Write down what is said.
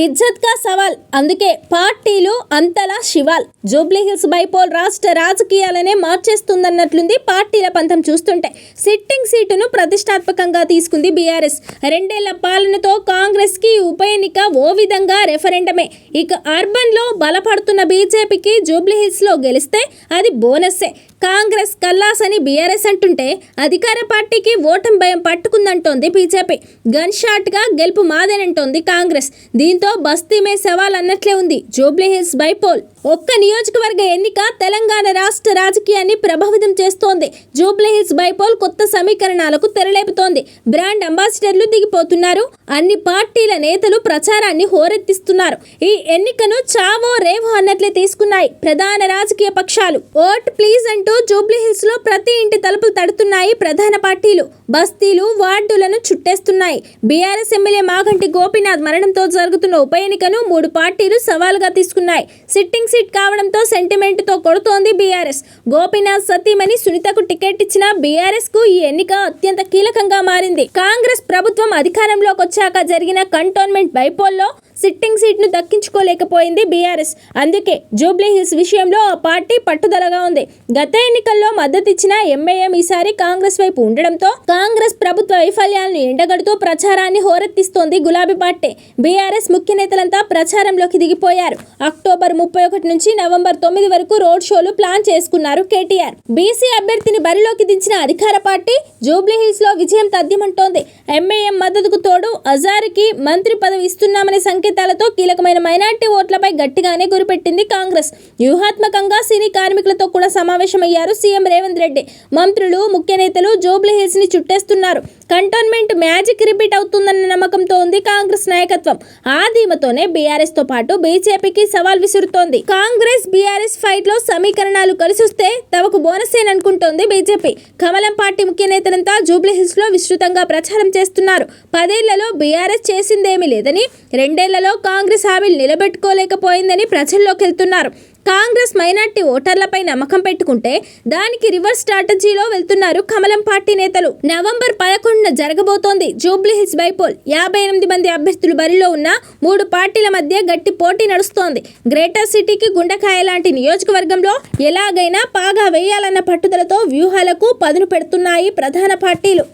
ఇజ్జత్ కా సవాల్. అందుకే పార్టీలు అంతలా శివాల్. జూబ్లీహిల్స్ బైపోల్ రాష్ట్ర రాజకీయాలనే మార్చేస్తుందన్నట్లుంది పార్టీల పంతం చూస్తుంటే. సిట్టింగ్ సీటును ప్రతిష్టాత్మకంగా తీసుకుంది బీఆర్ఎస్. రెండేళ్ళ పాలనతో కాంగ్రెస్కి ఉప ఎన్నిక ఓ విధంగా రెఫరెండమే. ఇక అర్బన్లో బలపడుతున్న బీజేపీకి జూబ్లీహిల్స్లో లో గెలిస్తే అది బోనస్సే. కాంగ్రెస్ కల్లాస్ అని బీఆర్ఎస్ అంటుంటే అధికార పార్టీకి ఓటం భయం పట్టుకుందంటోంది బీజేపీ. గన్ షాట్గా గెలుపు మాదేనంటోంది కాంగ్రెస్. దీంతో బస్తీ మే సవాల్ అన్నట్లే ఉంది. జూబ్లీ హిల్స్ బైపోల్ ఒక్క నియోజకవర్గ ఎన్నిక తెలంగాణ రాష్ట్ర రాజకీయాన్ని ప్రభావితం చేస్తోంది. జూబ్లీహిల్స్ బైపోల్ కొత్త సమీకరణాలకు తెరలేపుతోంది. బ్రాండ్ అంబాసిడర్లు దిగిపోతున్నారు. అన్ని పార్టీల నేతలు ప్రచారాన్ని హోరెత్తిస్తున్నారు. ఈ ఎన్నికను చావో రేవో అన్నట్లే తీసుకున్నాయి ప్రధాన రాజకీయ పక్షాలు. ఓట్ ప్లీజ్ అంటూ జూబ్లీహిల్స్లో ప్రతి ఇంటి తలుపులు తడుతున్నాయి ప్రధాన పార్టీలు. బస్తీలు వార్డులను చుట్టేస్తున్నాయి. బీఆర్ఎస్ ఎమ్మెల్యే మాగంటి గోపీనాథ్ మరణంతో జరుగుతున్న ఉప ఎన్నికను మూడు పార్టీలు సవాలుగా తీసుకున్నాయి. సిట్టింగ్ సీట్ కావడంతో సెంటిమెంట్తో కొడుతోంది బీఆర్ఎస్. గోపీనాథ్ సతీమణి సునీతకు టికెట్ ఇచ్చిన బీఆర్ఎస్కు ఈ ఎన్నిక అత్యంత కీలకంగా మారింది. కాంగ్రెస్ ప్రభుత్వం అధికారంలోకి వచ్చాక జరిగిన కంటోన్మెంట్ బైపోల్లో సిట్టింగ్ సీట్ను దక్కించుకోలేకపోయింది బీఆర్ఎస్. అందుకే జూబ్లీ హిల్స్ విషయంలో ఆ పార్టీ పట్టుదలగా ఉంది. గత ఎన్నికల్లో మద్దతిచ్చిన ఎంఐఎం ఈసారి కాంగ్రెస్ వైపు ఉండడంతో కాంగ్రెస్ ప్రభుత్వ వైఫల్యాలను ఎండగడుతూ ప్రచారాన్ని హోరెత్తిస్తోంది గులాబీ పార్టీ. బీఆర్ఎస్ ముఖ్య నేతలంతా ప్రచారంలోకి దిగిపోయారు. అక్టోబర్ ముప్పై ఒకటి నుంచి నవంబర్ తొమ్మిది వరకు రోడ్ షోలు ప్లాన్ చేసుకున్నారు కేటీఆర్. బీసీ అభ్యర్థిని బరిలోకి దించిన అధికార పార్టీ జూబ్లీహిల్స్లో విజయం తథ్యమంటోంది. ఎంఐఎం మద్దతుకు తోడు అజారుకి మంత్రి పదవి ఇస్తున్నామనే సంకేతాలతో కీలకమైన మైనార్టీ ఓట్లపై గట్టిగానే గురిపెట్టింది కాంగ్రెస్. వ్యూహాత్మకంగా సినీ కార్మికులతో కూడా సమావేశమయ్యారు సీఎం రేవంత్ రెడ్డి. మంత్రులు ముఖ్య నేతలు జోబ్లీ హిల్స్ని చుట్టేస్తున్నారు. కంటోన్మెంట్ మ్యాజిక్ రిపీట్ అవుతుందన్న నమ్మకంతో ఉంది కాంగ్రెస్ నాయకత్వం. ఆ ధీమతోనే బీఆర్ఎస్తో పాటు బీజేపీకి సవాల్ విసురుతోంది. కాంగ్రెస్ బీఆర్ఎస్ ఫైట్లో సమీకరణాలు కలిసొస్తే తమకు బోనస్ అనుకుంటోంది బీజేపీ. కమలం పార్టీ ముఖ్య నేతలంతా జూబ్లీ హిల్స్లో విస్తృతంగా ప్రచారం చేస్తున్నారు. పదేళ్ళలో బీఆర్ఎస్ చేసిందేమీ లేదని రెండేళ్ళ ఎన్నికలలో కాంగ్రెస్ హామీలు నిలబెట్టుకోలేకపోయిందని ప్రజల్లోకి వెళ్తున్నారు. కాంగ్రెస్ మైనార్టీ ఓటర్లపై నమ్మకం పెట్టుకుంటే దానికి రివర్స్ స్ట్రాటజీలో వెళ్తున్నారు కమలం పార్టీ నేతలు. నవంబర్ పదకొండున జరగబోతోంది జూబ్లీహిల్స్ బైపోల్. యాభై ఎనిమిది మంది అభ్యర్థులు బరిలో ఉన్న మూడు పార్టీల మధ్య గట్టి పోటీ నడుస్తోంది. గ్రేటర్ సిటీకి గుండెకాయ లాంటి నియోజకవర్గంలో ఎలాగైనా పాగా వేయాలన్న పట్టుదలతో వ్యూహాలకు పదును పెడుతున్నాయి ప్రధాన పార్టీలు.